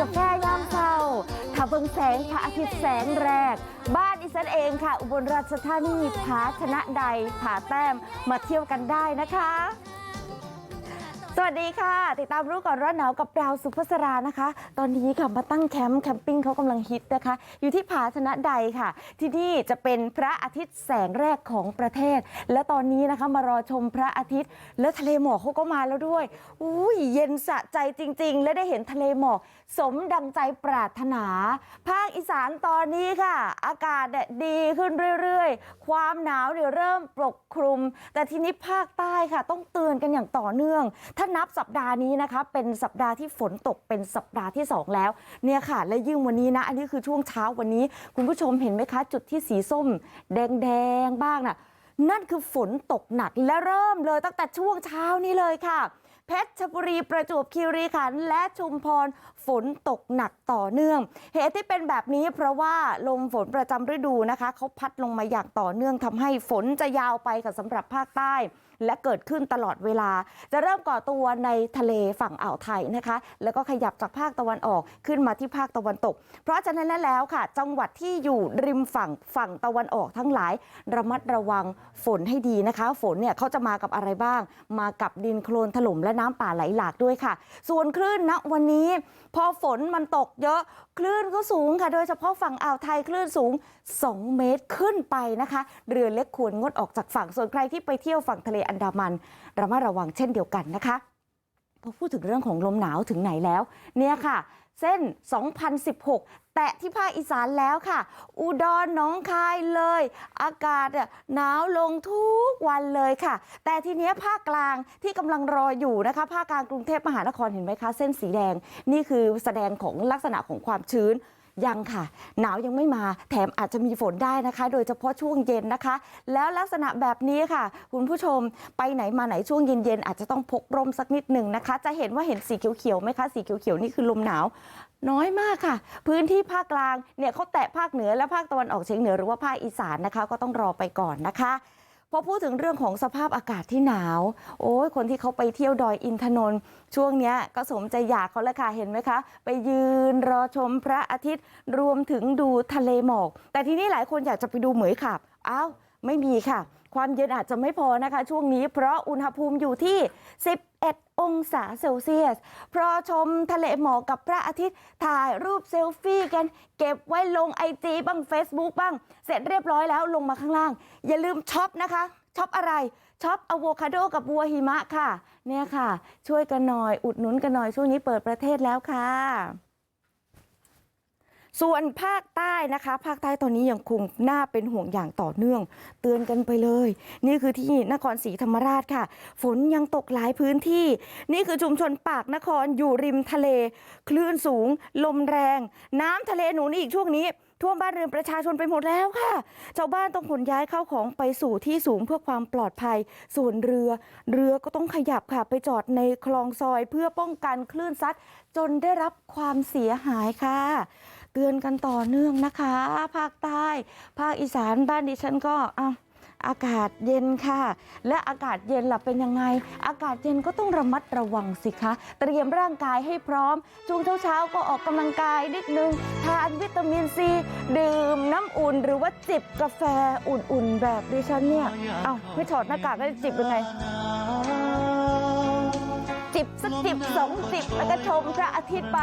กาแฟยามเช้าถ้าเบิ่งแสงพระอาทิตย์แสงแรก บ้านอิสันเองค่ะ อุบลราชธานีผาชนะใดผาแต้มมาเที่ยวกันได้นะคะ สวัสดีค่ะ ติดตามรู้ก่อนร้อนหนาวกับดาวสุภาษรานะคะ ตอนนี้ค่ะมาตั้งแคมป์แคมปิ้งเขากำลังฮิตนะคะ อยู่ที่ผาชนะใดค่ะ ที่นี่จะเป็นพระอาทิตย์แสงแรกของประเทศ และตอนนี้นะคะมารอชมพระอาทิตย์ แล้วทะเลหมอกเขาก็มาแล้วด้วยอุ้ยเย็นสะใจจริง ๆ และได้เห็นทะเลหมอกสมดังใจปรารถนา ภาคอีสานตอนนี้ค่ะ อากาศเนี่ยดีขึ้นเรื่อยๆ ความหนาวเนี่ยเริ่มปกคลุม แต่ทีนี้ภาคใต้ค่ะ ต้องเตือนกันอย่างต่อเนื่องถ้านับสัปดาห์นี้นะคะเป็นสัปดาห์ที่ฝนตกเป็นสัปดาห์ที่2แล้วเนี่ยค่ะและยิ่งวันนี้นะอันนี้คือช่วงเช้าวันนี้คุณผู้ชมเห็นไหมคะ จุดที่สีส้ม แดงๆบ้างน่ะนั่นคือฝนตกหนักและเริ่มเลยตั้งแต่ช่วงเช้านี้เลยค่ะ เพชรบุรีประจวบคีรีขันธ์และชุมพรฝนตกหนักต่อเนื่อง เหตุที่เป็นแบบนี้เพราะว่าลมฝนประจำฤดูนะคะเขาพัดลงมาอย่างต่อเนื่องทำให้ฝนจะยาวไปค่ะสำหรับภาคใต้ และเกิดขึ้นตลอดเวลาจะเริ่มก่อตัวในทะเลฝั่งอ่าวไทยนะคะ แล้วก็ขยับจากภาคตะวันออกขึ้นมาที่ภาคตะวันตก เพราะฉะนั้นแล้วค่ะ จังหวัดที่อยู่ริมฝั่งฝั่งตะวันออกทั้งหลาย ระมัดระวังฝนให้ดีนะคะ ฝนเนี่ยเขาจะมากับอะไรบ้าง มากับดินโคลนถล่มและน้ำป่าไหลหลากด้วยค่ะ ส่วนคลื่นณวันนี้ พอฝนมันตกเยอะ คลื่นก็สูงค่ะโดยเฉพาะฝั่งอ่าวไทยคลื่นสูง2เมตรขึ้นไปนะคะเรือเล็กควรงดออกจากฝั่งส่วนใครที่ไปเที่ยวฝั่งทะเลอันดามันระมัดระวังเช่นเดียวกันนะคะพอพูดถึงเรื่องของลมหนาวถึงไหนแล้วเนี่ยค่ะเส้น2016 แตะที่ภาคอีสานแล้วค่ะ อุดรหนองคายเลย อากาศหนาวลงทุกวันเลยค่ะ แต่ทีนี้ภาคกลางที่กำลังรออยู่นะคะ ภาคกลางกรุงเทพมหานครเห็นไหมคะ เส้นสีแดงนี่คือแสดงของลักษณะของความชื้น ยังค่ะหนาวยังไม่มาแถมอาจจะมีฝนได้นะคะโดยเฉพาะช่วงเย็นนะคะแล้วลักษณะแบบนี้ค่ะคุณผู้ชมไปไหนมาไหนช่วงเย็นๆอาจจะต้องพกร่มสักนิดหนึ่งนะคะจะเห็นว่าเห็นสีเขียวๆไหมคะสีเขียวๆนี่คือลมหนาวน้อยมากค่ะพื้นที่ภาคกลางเนี่ยเขาแตะภาคเหนือและภาคตะวันออกเฉียงเหนือหรือว่าภาคอีสานนะคะก็ต้องรอไปก่อนนะคะ พอพูดถึงเรื่องของสภาพอากาศที่หนาวโอ้ยคนที่เขาไปเที่ยวดอยอินทนนท์ช่วงเนี้ยก็สมใจอยากเขาแล้วค่ะเห็นไหมคะไปยืนรอชมพระอาทิตย์รวมถึงดูทะเลหมอกแต่ทีนี้หลายคนอยากจะไปดูเหมยขับอ้าวไม่มีค่ะความเย็นอาจจะไม่พอนะคะช่วงนี้เพราะอุณหภูมิอยู่ที่ 11 องศาเซลเซียส เพราะชมทะเลหมอกกับพระอาทิตย์ถ่ายรูปเซลฟี่กัน เก็บไว้ลงไอจีบ้าง Facebook บ้าง เสร็จเรียบร้อยแล้วลงมาข้างล่าง อย่าลืมช็อปนะคะ ช็อปอะไร ช็อปอะโวคาโดกับบัวหิมะค่ะ เนี่ยค่ะ ช่วยกันหน่อย อุดหนุนกันหน่อย ช่วงนี้เปิดประเทศแล้วค่ะ ส่วนภาคใต้นะคะภาคใต้ตอนนี้ยังคงน่าเป็นห่วงอย่างต่อเนื่องเตือนกันไปเลยนี่คือที่นครศรีธรรมราชค่ะ ฝนยังตกหลายพื้นที่ นี่คือชุมชนปากนครอยู่ริมทะเล คลื่นสูง ลมแรง น้ำทะเลหนุนอีกช่วงนี้ท่วมบ้านเรือนประชาชนไปหมดแล้วค่ะ ชาวบ้านต้องขนย้ายเข้าของไปสู่ที่สูงเพื่อความปลอดภัย ส่วนเรือ เรือก็ต้องขยับค่ะ ไปจอดในคลองซอยเพื่อป้องกันคลื่นซัดจนได้รับความเสียหายค่ะ เตือนกันต่อเนื่องนะคะ ภาคใต้ ภาคอีสานบ้านดิฉันก็อะอากาศเย็นค่ะ และอากาศเย็นล่ะเป็นยังไง อากาศเย็นก็ต้องระมัดระวังสิคะ เตรียมร่างกายให้พร้อม ช่วงเช้าๆก็ออกกำลังกายนิดนึง ทานวิตามินซี ดื่มน้ำอุ่น หรือว่าจิบกาแฟอุ่นๆแบบดิฉันเนี่ย เอ้าไม่ถอดหน้ากากแล้วจะจิบยังไง จิบสักจิบสองจิบแล้วก็ชมพระอาทิตย์ไป